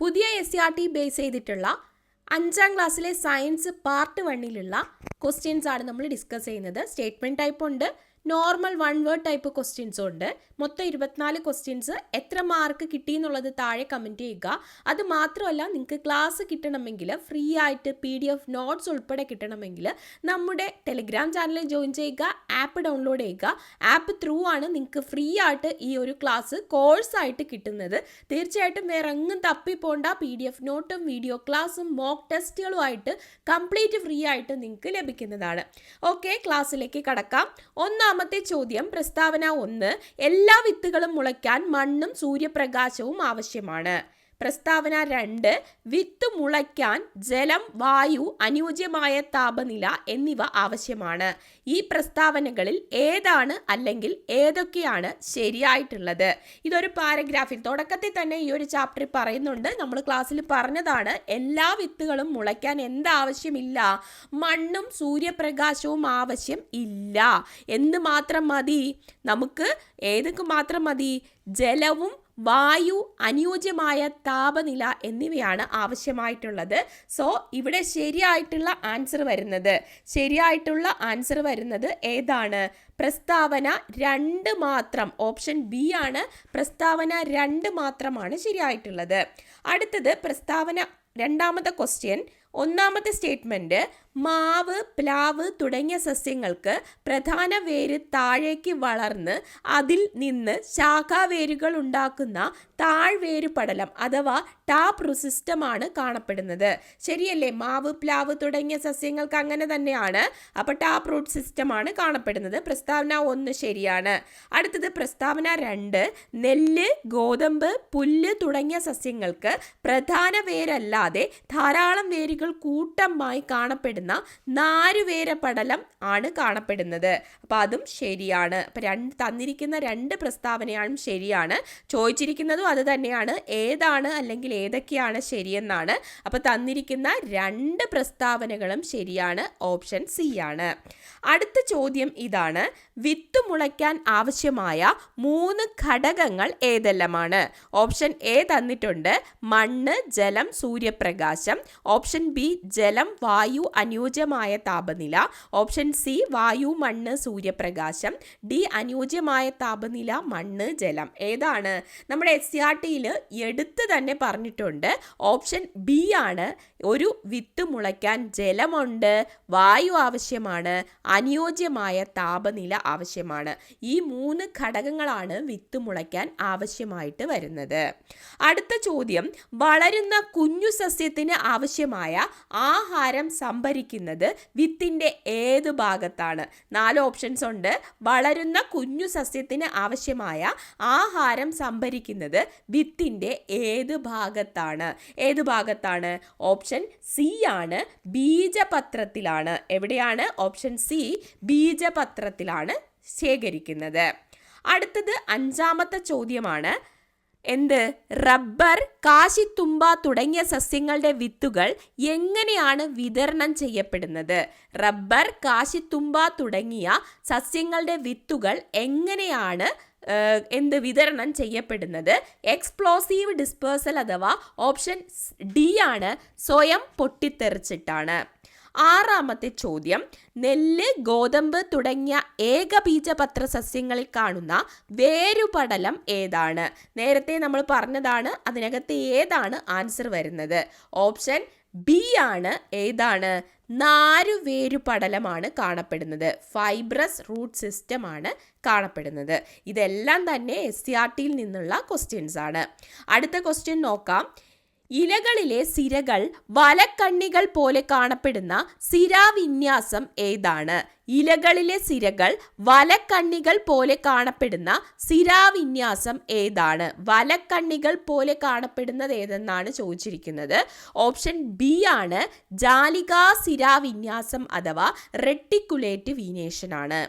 പുതിയ S R T base ചെയ്തിട്ടുള്ള അഞ്ചാം ക്ലാസ്സിലെ സയൻസ് പാർട്ട് വണ്ണിലുള്ള ക്വസ്റ്റ്യൻസ് ആണ് നമ്മൾ ഡിസ്കസ് ചെയ്യുന്നത്. സ്റ്റേറ്റ്മെന്റ് ടൈപ്പ് ഉണ്ട്. നോർമൽ വൺ വേർഡ് ടൈപ്പ് ക്വസ്റ്റ്യൻസും ഉണ്ട്. മൊത്തം ഇരുപത്തിനാല് ക്വസ്റ്റ്യൻസ് എത്ര മാർക്ക് കിട്ടി എന്നുള്ളത് താഴെ കമന്റ് ചെയ്യുക. അത് മാത്രമല്ല നിങ്ങൾക്ക് ക്ലാസ് കിട്ടണമെങ്കിൽ ഫ്രീ ആയിട്ട് പി ഡി എഫ് നോട്ട്സ് ഉൾപ്പെടെ കിട്ടണമെങ്കിൽ നമ്മുടെ ടെലിഗ്രാം ചാനലിൽ ജോയിൻ ചെയ്യുക ആപ്പ് ഡൗൺലോഡ് ചെയ്യുക. ആപ്പ് ത്രൂ ആണ് നിങ്ങൾക്ക് ഫ്രീ ആയിട്ട് ഈ ഒരു ക്ലാസ് കോഴ്സായിട്ട് കിട്ടുന്നത്. തീർച്ചയായിട്ടും വേറെ എങ്ങും തപ്പിപ്പോണ്ട പി ഡി എഫ് നോട്ടും വീഡിയോ ക്ലാസ്സും മോക്ക് ടെസ്റ്റുകളുമായിട്ട് കംപ്ലീറ്റ് ഫ്രീ ആയിട്ട് നിങ്ങൾക്ക് ലഭിക്കുന്നതാണ്. ഓക്കെ ക്ലാസ്സിലേക്ക് കടക്കാം. ഒന്നാമത്തെ ചോദ്യം പ്രസ്താവന ഒന്ന് എല്ലാ വിത്തുകളും മുളയ്ക്കാൻ മണ്ണും സൂര്യപ്രകാശവും ആവശ്യമാണ്. പ്രസ്താവന രണ്ട് വിത്ത് മുളയ്ക്കാൻ ജലം വായു അനുയോജ്യമായ താപനില എന്നിവ ആവശ്യമാണ്. ഈ പ്രസ്താവനകളിൽ ഏതാണ് അല്ലെങ്കിൽ ഏതൊക്കെയാണ് ശരിയായിട്ടുള്ളത്? ഇതൊരു പാരഗ്രാഫിൽ തുടക്കത്തിൽ തന്നെ ഈ ഒരു ചാപ്റ്ററിൽ പറയുന്നുണ്ട്. നമ്മൾ ക്ലാസ്സിൽ പറഞ്ഞതാണ് എല്ലാ വിത്തുകളും മുളയ്ക്കാൻ എന്താവശ്യമില്ല. മണ്ണും സൂര്യപ്രകാശവും ആവശ്യം ഇല്ല. എന്ന് മാത്രം മതി? നമുക്ക് ഏതൊക്കെ മാത്രം മതി? ജലവും വായു അനുയോജ്യമായ താപനില എന്നിവയാണ് ആവശ്യമായിട്ടുള്ളത്. സോ ഇവിടെ ശരിയായിട്ടുള്ള ആൻസർ വരുന്നത്. ശരിയായിട്ടുള്ള ആൻസർ വരുന്നത് ഏതാണ്? പ്രസ്താവന രണ്ട് മാത്രം ഓപ്ഷൻ ബി ആണ്. പ്രസ്താവന രണ്ട് മാത്രമാണ് ശരിയായിട്ടുള്ളത്. അടുത്തത് പ്രസ്താവന രണ്ടാമത്തെ ക്വസ്റ്റ്യൻ ഒന്നാമത്തെ സ്റ്റേറ്റ്മെന്റ് മാവ് പ്ലാവ് തുടങ്ങിയ സസ്യങ്ങൾക്ക് പ്രധാന വേര് താഴേക്ക് വളർന്ന് അതിൽ നിന്ന് ശാഖാവേരുകൾ ഉണ്ടാക്കുന്ന താഴ്വേര് പടലം അഥവാ ടാപ്പ് സിസ്റ്റമാണ് കാണപ്പെടുന്നത്. ശരിയല്ലേ? മാവ് പ്ലാവ് തുടങ്ങിയ സസ്യങ്ങൾക്ക് അങ്ങനെ തന്നെയാണ്. അപ്പോൾ ടാപ്പ് റൂട്ട് സിസ്റ്റമാണ് കാണപ്പെടുന്നത്. പ്രസ്താവന ഒന്ന് ശരിയാണ്. അടുത്തത് പ്രസ്താവന രണ്ട്. നെല്ല് ഗോതമ്പ് പുല്ല് തുടങ്ങിയ സസ്യങ്ങൾക്ക് പ്രധാന വേരല്ലാതെ ധാരാളം വേരുകൾ കൂട്ടമായി കാണപ്പെടുന്ന നാരുവേര പടലം ആണ് കാണപ്പെടുന്നത്. അപ്പോൾ അതും ശരിയാണ്. അപ്പോൾ രണ്ട് തന്നിരിക്കുന്ന രണ്ട് പ്രസ്താവനയാണ് ശരിയാണ്. ചോദിച്ചിരിക്കുന്നതും അത് തന്നെയാണ്. ഏതാണ്? അല്ലെങ്കിൽ ഏതൊക്കെയാണ് ശരിയെന്നാണ്. അപ്പോൾ തന്നിരിക്കുന്ന രണ്ട് പ്രസ്താവനകളും ശരിയാണ് ഓപ്ഷൻ സി ആണ്. അടുത്ത ചോദ്യം ഇതാണ്. വിത്ത് മുളയ്ക്കാൻ ആവശ്യമായ മൂന്ന് ഘടകങ്ങൾ ഏതെല്ലാമാണ്? ഓപ്ഷൻ എ തന്നിട്ടുണ്ട് മണ്ണ് ജലം സൂര്യപ്രകാശം. ഓപ്ഷൻ ബി ജലം വായു അനുയോജ്യമായ താപനില. ഓപ്ഷൻ സി വായു മണ്ണ് സൂര്യപ്രകാശം. ഡി അനുയോജ്യമായ താപനില മണ്ണ് ജലം. ഏതാണ്? നമ്മുടെ എസ് സി ആർ ടിയിൽ എടുത്ത് തന്നെ പറഞ്ഞിട്ടുണ്ട്. ഓപ്ഷൻ ബി ആണ്. ഒരു വിത്ത് മുളയ്ക്കാൻ ജലമുണ്ട്. വായു ആവശ്യമാണ്. അനുയോജ്യമായ താപനില ആവശ്യമാണ്. ഈ മൂന്ന് ഘടകങ്ങളാണ് വിത്ത് മുളയ്ക്കാൻ ആവശ്യമായിട്ട് വരുന്നത്. അടുത്ത ചോദ്യം. വളരുന്ന കുഞ്ഞു സസ്യത്തിന് ആവശ്യമായ ആഹാരം സംഭരിക്കുന്നത് വിത്തിന്റെ ഏത് ഭാഗത്താണ്? നാല് ഓപ്ഷൻസ് ഉണ്ട്. വളരുന്ന കുഞ്ഞു സസ്യത്തിന് ആവശ്യമായ ആഹാരം സംഭരിക്കുന്നത് വിത്തിന്റെ ഏത് ഭാഗത്താണ്. ഏത് ഭാഗത്താണ്? ഓപ്ഷൻ സി ആണ് ബീജപത്രത്തിലാണ്. എവിടെയാണ്? ഓപ്ഷൻ സി ബീജപത്രത്തിലാണ് ശേഖരിക്കുന്നത്. അടുത്തത് അഞ്ചാമത്തെ ചോദ്യമാണ്. എന്ത്? റബ്ബർ കാശിത്തുമ്പ തുടങ്ങിയ സസ്യങ്ങളുടെ വിത്തുകൾ എങ്ങനെയാണ് വിതരണം ചെയ്യപ്പെടുന്നത്? റബ്ബർ കാശിത്തുമ്പ തുടങ്ങിയ സസ്യങ്ങളുടെ വിത്തുകൾ എങ്ങനെയാണ് എന്ത് വിതരണം ചെയ്യപ്പെടുന്നത്? എക്സ്പ്ലോസീവ് ഡിസ്പേഴ്സൽ അഥവാ ഓപ്ഷൻ ഡി ആണ്. സ്വയം പൊട്ടിത്തെറിച്ചിട്ടാണ്. ആറാമത്തെ ചോദ്യം. നെല്ല് ഗോതമ്പ് തുടങ്ങിയ ഏകബീജപത്ര സസ്യങ്ങളിൽ കാണുന്ന വേരുപടലം ഏതാണ്? നേരത്തെ നമ്മൾ പറഞ്ഞതാണ് അതിനകത്ത് ഏതാണ് ആൻസർ വരുന്നത്? ഓപ്ഷൻ ബി ആണ്. ഏതാണ്? നാരുവേരു പടലമാണ് കാണപ്പെടുന്നത്. ഫൈബ്രസ് റൂട്ട് സിസ്റ്റം ആണ് കാണപ്പെടുന്നത്. ഇതെല്ലാം തന്നെ എസ് സി ആർ ടിയിൽ നിന്നുള്ള ക്വസ്റ്റ്യൻസ് ആണ്. അടുത്ത ക്വസ്റ്റ്യൻ നോക്കാം. ഇലകളിലെ സിരകൾ വലക്കണ്ണികൾ പോലെ കാണപ്പെടുന്ന സിരാവിന്യാസം ഏതാണ്? ഇലകളിലെ സിരകൾ വലക്കണ്ണികൾ പോലെ കാണപ്പെടുന്ന സിരാവിന്യാസം ഏതാണ്? വലക്കണ്ണികൾ പോലെ കാണപ്പെടുന്നത് ഏതെന്നാണ് ചോദിച്ചിരിക്കുന്നത്? ഓപ്ഷൻ ബി ആണ് ജാലികാ സിരാവിന്യാസം അഥവാ റെട്ടിക്കുലേറ്റ് വീനേഷൻ ആണ്.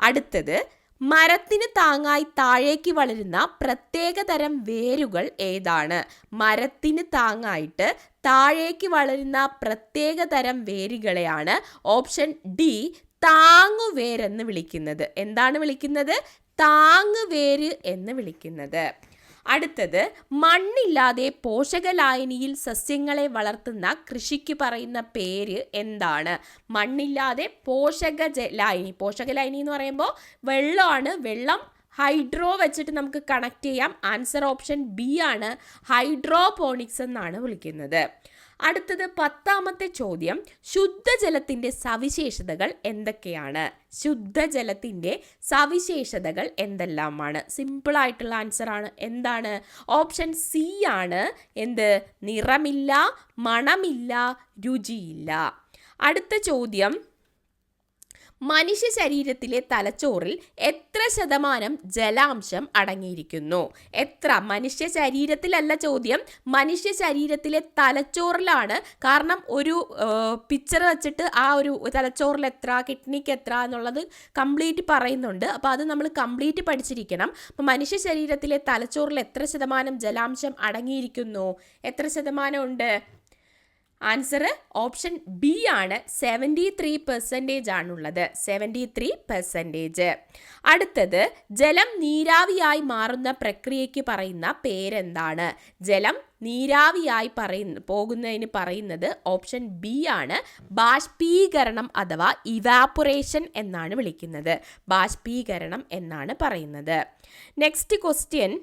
അടുത്തത് മരത്തിന് താങ്ങായി താഴേക്ക് വളരുന്ന പ്രത്യേകതരം വേരുകൾ ഏതാണ്? മരത്തിന് താങ്ങായിട്ട് താഴേക്ക് വളരുന്ന പ്രത്യേകതരം വേരുകളെയാണ് ഓപ്ഷൻ ഡി താങ്ങുവേരെന്ന് വിളിക്കുന്നത്. എന്താണ് വിളിക്കുന്നത്? താങ്ങുവേര് എന്ന് വിളിക്കുന്നത്. അടുത്തത് മണ്ണില്ലാതെ പോഷകലായനിയിൽ സസ്യങ്ങളെ വളർത്തുന്ന കൃഷിക്ക് പറയുന്ന പേര് എന്താണ്? മണ്ണില്ലാതെ പോഷക ലായനി പോഷകലായനി എന്ന് പറയുമ്പോൾ വെള്ളമാണ്. വെള്ളം ഹൈഡ്രോ വെച്ചിട്ട് നമുക്ക് കണക്ട് ചെയ്യാം. ആൻസർ ഓപ്ഷൻ ബി ആണ്. ഹൈഡ്രോപോണിക്സ് എന്നാണ് വിളിക്കുന്നത്. അടുത്തത് പത്താമത്തെ ചോദ്യം ശുദ്ധജലത്തിന്റെ സവിശേഷതകൾ എന്തൊക്കെയാണ്? ശുദ്ധജലത്തിന്റെ സവിശേഷതകൾ എന്തെല്ലാമാണ്? ആൻസർ ആണ്. എന്താണ്? ഓപ്ഷൻ സി ആണ്. എന്ത്? നിറമില്ല മണമില്ല രുചിയില്ല. അടുത്ത ചോദ്യം മനുഷ്യ ശരീരത്തിലെ തലച്ചോറിൽ എത്ര ശതമാനം ജലാംശം അടങ്ങിയിരിക്കുന്നു? എത്ര? മനുഷ്യ ശരീരത്തിലല്ല ചോദ്യം. മനുഷ്യ ശരീരത്തിലെ തലച്ചോറിലാണ്. കാരണം ഒരു പിക്ചർ വെച്ചിട്ട് ആ ഒരു തലച്ചോറിൽ എത്ര കിഡ്നിക്ക് എത്ര എന്നുള്ളത് കംപ്ലീറ്റ് പറയുന്നുണ്ട്. അപ്പോൾ അത് നമ്മൾ കംപ്ലീറ്റ് പഠിച്ചിരിക്കണം. അപ്പോൾ മനുഷ്യ ശരീരത്തിലെ തലച്ചോറിൽ എത്ര ശതമാനം ജലാംശം അടങ്ങിയിരിക്കുന്നു? എത്ര ശതമാനം ഉണ്ട്? ആൻസർ ഓപ്ഷൻ ബി ആണ്. സെവന്റി ത്രീ പെർസെന്റേജ് ആണുള്ളത്. സെവന്റി ത്രീ പെർസെന്റേജ് അടുത്തത് ജലം നീരാവിയായി മാറുന്ന പ്രക്രിയയ്ക്ക് പറയുന്ന പേരെന്താണ്? ജലം നീരാവിയായി പറയുന്ന പോകുന്നതിന് പറയുന്നത് ഓപ്ഷൻ ബി ആണ്. ബാഷ്പീകരണം അഥവാ ഇവാപ്പറേഷൻ എന്നാണ് വിളിക്കുന്നത്. ബാഷ്പീകരണം എന്നാണ് പറയുന്നത്. നെക്സ്റ്റ് ക്വസ്റ്റ്യൻ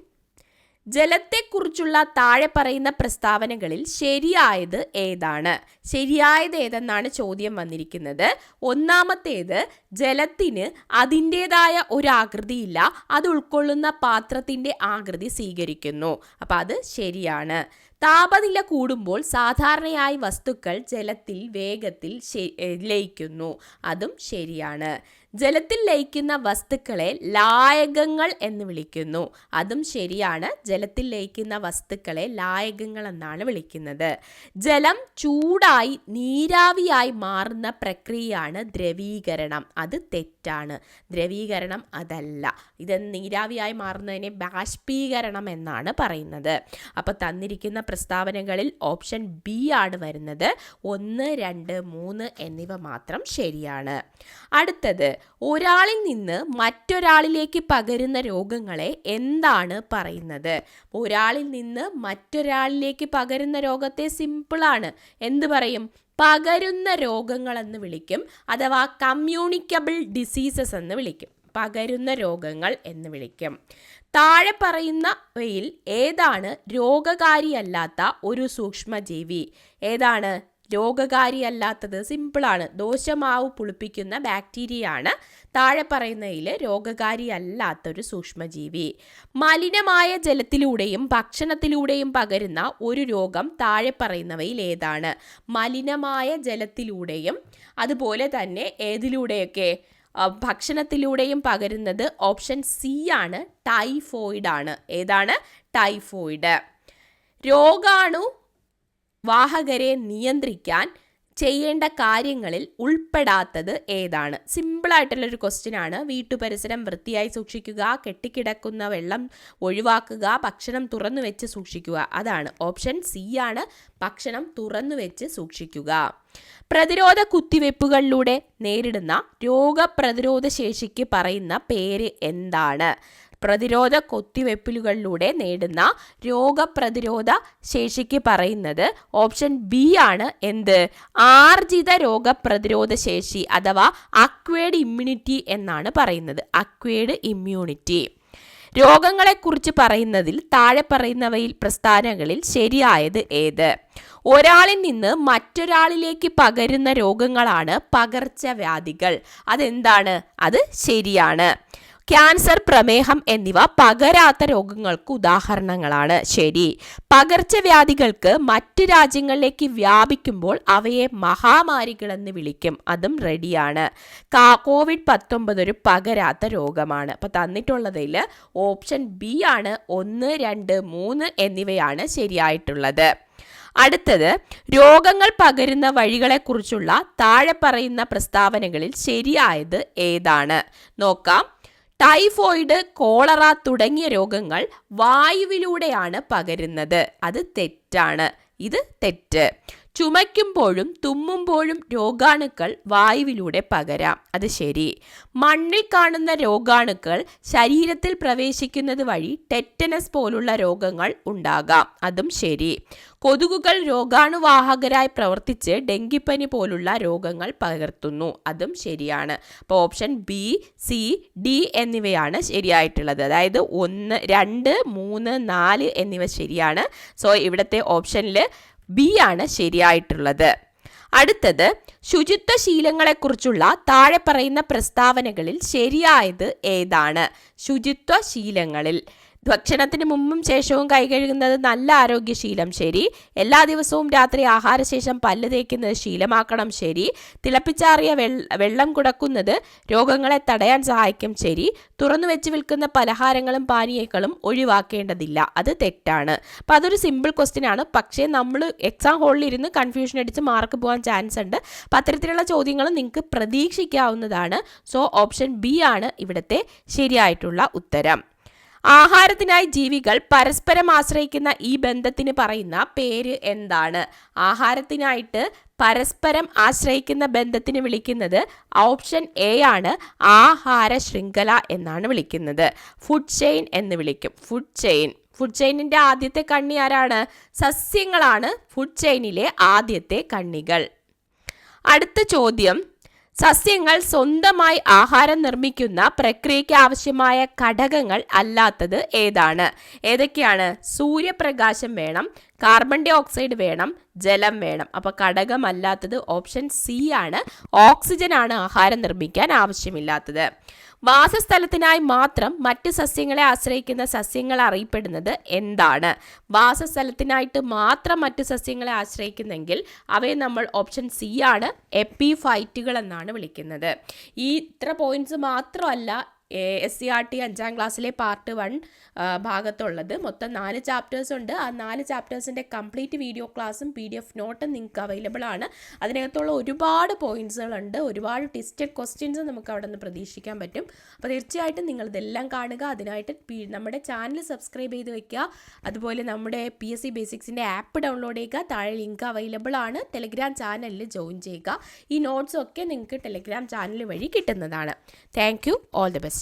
ജലത്തെക്കുറിച്ചുള്ള താഴെ പറയുന്ന പ്രസ്താവനകളിൽ ശരിയായത് ഏതാണ്? ശരിയായത് ഏതെന്നാണ് ചോദ്യം വന്നിരിക്കുന്നത്. ഒന്നാമത്തേത് ജലത്തിന് അതിന്റേതായ ഒരു ആകൃതിയില്ല അത് ഉൾക്കൊള്ളുന്ന പാത്രത്തിന്റെ ആകൃതി സ്വീകരിക്കുന്നു. അപ്പം അത് ശരിയാണ്. താപനില കൂടുമ്പോൾ സാധാരണയായി വസ്തുക്കൾ ജലത്തിൽ വേഗത്തിൽ ലയിക്കുന്നു. അതും ശരിയാണ്. ജലത്തിൽ ലയിക്കുന്ന വസ്തുക്കളെ ലായകങ്ങൾ എന്ന് വിളിക്കുന്നു. അതും ശരിയാണ്. ജലത്തിൽ ലയിക്കുന്ന വസ്തുക്കളെ ലായകങ്ങൾ എന്നാണ് വിളിക്കുന്നത്. ജലം ചൂടായി നീരാവിയായി മാറുന്ന പ്രക്രിയയാണ് ദ്രവീകരണം. അത് തെറ്റാണ്. ദ്രവീകരണം അതല്ല. ഇത് നീരാവിയായി മാറുന്നതിനെ ബാഷ്പീകരണം എന്നാണ് പറയുന്നത്. അപ്പോൾ തന്നിരിക്കുന്ന പ്രസ്താവനകളിൽ ഓപ്ഷൻ ബി ആണ് വരുന്നത്. ഒന്ന് രണ്ട് മൂന്ന് എന്നിവ മാത്രം ശരിയാണ്. അടുത്തത് ഒരാളിൽ നിന്ന് മറ്റൊരാളിലേക്ക് പകരുന്ന രോഗങ്ങളെ എന്താണ് പറയുന്നത്? ഒരാളിൽ നിന്ന് മറ്റൊരാളിലേക്ക് പകരുന്ന രോഗത്തെ സിമ്പിളാണ് എന്ത് പറയും? പകരുന്ന രോഗങ്ങളെന്ന് വിളിക്കും അഥവാ കമ്മ്യൂണിക്കബിൾ ഡിസീസസ് എന്ന് വിളിക്കും. പകരുന്ന രോഗങ്ങൾ എന്ന് വിളിക്കും. താഴെ പറയുന്നവയിൽ ഏതാണ് രോഗകാരിയല്ലാത്ത ഒരു സൂക്ഷ്മജീവി? ഏതാണ്? രോഗകാരിയല്ലാത്തത് സിമ്പിളാണ്. ദോശമാവ് പുളിപ്പിക്കുന്ന ബാക്ടീരിയയാണ് താഴെ പറയുന്നതിൽ രോഗകാരിയല്ലാത്തൊരു സൂക്ഷ്മജീവി. മലിനമായ ജലത്തിലൂടെയും ഭക്ഷണത്തിലൂടെയും പകരുന്ന ഒരു രോഗം താഴെ പറയുന്നവയിൽ ഏതാണ്? മലിനമായ ജലത്തിലൂടെയും അതുപോലെ തന്നെ ഏതിലൂടെയൊക്കെ? ഭക്ഷണത്തിലൂടെയും പകരുന്നത് ഓപ്ഷൻ സി ആണ്. ടൈഫോയിഡ് ആണ് ഏതാണ്? ടൈഫോയിഡ്. രോഗാണു വാഹകരെ നിയന്ത്രിക്കാൻ ചെയ്യേണ്ട കാര്യങ്ങളിൽ ഉൾപ്പെടാത്തത് ഏതാണ്? സിമ്പിളായിട്ടുള്ളൊരു ക്വസ്റ്റ്യൻ ആണ്. വീട്ടുപരിസരം വൃത്തിയായി സൂക്ഷിക്കുക കെട്ടിക്കിടക്കുന്ന വെള്ളം ഒഴിവാക്കുക ഭക്ഷണം തുറന്നു വെച്ച് സൂക്ഷിക്കുക. അതാണ് ഓപ്ഷൻ സി ആണ്. ഭക്ഷണം തുറന്നു വെച്ച് സൂക്ഷിക്കുക. പ്രതിരോധ കുത്തിവയ്പ്പുകളിലൂടെ നേരിടുന്ന രോഗപ്രതിരോധ ശേഷിക്ക് പറയുന്ന പേര് എന്താണ്? പ്രതിരോധ കൊത്തിവെപ്പിലുകളിലൂടെ നേടുന്ന രോഗപ്രതിരോധ ശേഷിക്ക് പറയുന്നത് ഓപ്ഷൻ ബി ആണ്. എന്ത്? ആർജിത രോഗപ്രതിരോധ ശേഷി അഥവാ അക്വേഡ് ഇമ്മ്യൂണിറ്റി എന്നാണ് പറയുന്നത്. അക്വേഡ് ഇമ്മ്യൂണിറ്റി രോഗങ്ങളെക്കുറിച്ച് പറയുന്നതിൽ താഴെ പറയുന്നവയിൽ പ്രസ്ഥാനങ്ങളിൽ ശരിയായത് ഏത്? ഒരാളിൽ നിന്ന് മറ്റൊരാളിലേക്ക് പകരുന്ന രോഗങ്ങളാണ് പകർച്ചവ്യാധികൾ. അതെന്താണ്? അത് ശരിയാണ്. ക്യാൻസർ പ്രമേഹം എന്നിവ പകരാത്ത രോഗങ്ങൾക്ക് ഉദാഹരണങ്ങളാണ്. ശരി. പകർച്ചവ്യാധികൾക്ക് മറ്റ് രാജ്യങ്ങളിലേക്ക് വ്യാപിക്കുമ്പോൾ അവയെ മഹാമാരികളെന്ന് വിളിക്കും. അതും റെഡിയാണ്. കോവിഡ് പത്തൊമ്പത് ഒരു പകരാത്ത രോഗമാണ്. അപ്പോൾ തന്നിട്ടുള്ളതിൽ ഓപ്ഷൻ ബി ആണ് ഒന്ന് രണ്ട് മൂന്ന് എന്നിവയാണ് ശരിയായിട്ടുള്ളത്. അടുത്തത് രോഗങ്ങൾ പകരുന്ന വഴികളെക്കുറിച്ചുള്ള താഴെ പറയുന്ന പ്രസ്താവനകളിൽ ശരിയായത് ഏതാണ്? നോക്കാം. ടൈഫോയിഡ് കോളറ തുടങ്ങിയ രോഗങ്ങൾ വായുവിലൂടെയാണ് പകരുന്നത്. അത് തെറ്റാണ്. ഇത് തെറ്റ്. ചുമയ്ക്കുമ്പോഴും തുമ്മുമ്പോഴും രോഗാണുക്കൾ വായുവിലൂടെ പകരാം. അത് ശരി. മണ്ണിൽ കാണുന്ന രോഗാണുക്കൾ ശരീരത്തിൽ പ്രവേശിക്കുന്നത് വഴി ടെറ്റനസ് പോലുള്ള രോഗങ്ങൾ ഉണ്ടാകാം. അതും ശരി. കൊതുകുകൾ രോഗാണുവാഹകരായി പ്രവർത്തിച്ച് ഡെങ്കിപ്പനി പോലുള്ള രോഗങ്ങൾ പകർത്തുന്നു. അതും ശരിയാണ്. അപ്പോൾ ഓപ്ഷൻ ബി സി ഡി എന്നിവയാണ് ശരിയായിട്ടുള്ളത്. അതായത് ഒന്ന് രണ്ട് മൂന്ന് നാല് എന്നിവ ശരിയാണ്. സോ ഇവിടുത്തെ ഓപ്ഷനിൽ ബി ആണ് ശരിയായിട്ടുള്ളത്. അടുത്തത് ശുചിത്വ ശീലങ്ങളെക്കുറിച്ചുള്ള താഴെ പറയുന്ന പ്രസ്താവനകളിൽ ശരിയായത് ഏതാണ്? ശുചിത്വ ശീലങ്ങളിൽ ഭക്ഷണത്തിന് മുമ്പും ശേഷവും കൈ കഴുകുന്നത് നല്ല ആരോഗ്യശീലം ശരി. എല്ലാ ദിവസവും രാത്രി ആഹാരശേഷം പല്ല് തേക്കുന്നത് ശീലമാക്കണം ശരി. തിളപ്പിച്ചാറിയ വെള്ളം കുടക്കുന്നത് രോഗങ്ങളെ തടയാൻ സഹായിക്കും ശരി. തുറന്നു വെച്ച് വിൽക്കുന്ന പലഹാരങ്ങളും പാനീയങ്ങളും ഒഴിവാക്കേണ്ടതില്ല അത് തെറ്റാണ്. അപ്പം അതൊരു സിമ്പിൾ ക്വസ്റ്റ്യൻ ആണ്. പക്ഷേ നമ്മൾ എക്സാം ഹോളിൽ ഇരുന്ന് കൺഫ്യൂഷൻ അടിച്ച് മാർക്ക് പോകാൻ ചാൻസ് ഉണ്ട്. അപ്പം അത്തരത്തിലുള്ള ചോദ്യങ്ങൾ നിങ്ങൾക്ക് പ്രതീക്ഷിക്കാവുന്നതാണ്. സോ ഓപ്ഷൻ ബി ആണ് ഇവിടുത്തെ ശരിയായിട്ടുള്ള ഉത്തരം. ആഹാരത്തിനായി ജീവികൾ പരസ്പരം ആശ്രയിക്കുന്ന ഈ ബന്ധത്തിന് പറയുന്ന പേര് എന്താണ്? ആഹാരത്തിനായിട്ട് പരസ്പരം ആശ്രയിക്കുന്ന ബന്ധത്തിന് വിളിക്കുന്നത് ഓപ്ഷൻ എ ആണ് ആഹാര ശൃംഖല എന്നാണ് വിളിക്കുന്നത്. ഫുഡ് ചെയിൻ എന്ന് വിളിക്കും. ഫുഡ് ചെയിൻ ഫുഡ് ചെയിനിന്റെ ആദ്യത്തെ കണ്ണി ആരാണ്? സസ്യങ്ങളാണ് ഫുഡ് ചെയിനിലെ ആദ്യത്തെ കണ്ണികൾ. അടുത്ത ചോദ്യം. സസ്യങ്ങൾ സ്വന്തമായി ആഹാരം നിർമ്മിക്കുന്ന പ്രക്രിയയ്ക്ക് ആവശ്യമായ ഘടകങ്ങൾ അല്ലാത്തത് ഏതാണ്? ഏതൊക്കെയാണ്? സൂര്യപ്രകാശം വേണം കാർബൺ ഡൈ ഓക്സൈഡ് വേണം ജലം വേണം. അപ്പോൾ ഘടകമല്ലാത്തത് ഓപ്ഷൻ സി ആണ്. ഓക്സിജൻ ആണ് ആഹാരം നിർമ്മിക്കാൻ ആവശ്യമില്ലാത്തത്. വാസസ്ഥലത്തിനായി മാത്രം മറ്റ് സസ്യങ്ങളെ ആശ്രയിക്കുന്ന സസ്യങ്ങൾ അറിയപ്പെടുന്നത് എന്താണ്? വാസസ്ഥലത്തിനായിട്ട് മാത്രം മറ്റ് സസ്യങ്ങളെ ആശ്രയിക്കുന്നെങ്കിൽ അവയെ നമ്മൾ ഓപ്ഷൻ സി ആണ്. എപ്പിഫൈറ്റുകൾ എന്നാണ് വിളിക്കുന്നത്. ഈ ഇത്ര പോയിന്റ്സ് മാത്രമല്ല എസ് സി ആർ ടി അഞ്ചാം ക്ലാസ്സിലെ പാർട്ട് വൺ ഭാഗത്തുള്ളത്. മൊത്തം നാല് ചാപ്റ്റേഴ്സ് ഉണ്ട്. ആ നാല് ചാപ്റ്റേഴ്സിന്റെ കംപ്ലീറ്റ് വീഡിയോ ക്ലാസ്സും പി ഡി എഫ് നോട്ടും നിങ്ങൾക്ക് അവൈലബിൾ ആണ്. അതിനകത്തുള്ള ഒരുപാട് പോയിന്റ്സുകളുണ്ട് ഒരുപാട് ടിസ്റ്റഡ് ക്വസ്റ്റ്യൻസ് നമുക്ക് അവിടെ നിന്ന് പ്രതീക്ഷിക്കാൻ പറ്റും. അപ്പോൾ തീർച്ചയായിട്ടും നിങ്ങൾ ഇതെല്ലാം കാണുക. അതിനായിട്ട് നമ്മുടെ ചാനൽ സബ്സ്ക്രൈബ് ചെയ്ത് വെക്കുക. അതുപോലെ നമ്മുടെ പി എസ് സി ബേസിക്സിന്റെ ആപ്പ് ഡൗൺലോഡ് ചെയ്യുക. താഴെ ലിങ്ക് അവൈലബിൾ ആണ്. ടെലിഗ്രാം ചാനലിൽ ജോയിൻ ചെയ്യുക. ഈ നോട്ട്സൊക്കെ നിങ്ങൾക്ക് ടെലിഗ്രാം ചാനൽ വഴി കിട്ടുന്നതാണ്. Thank you all the best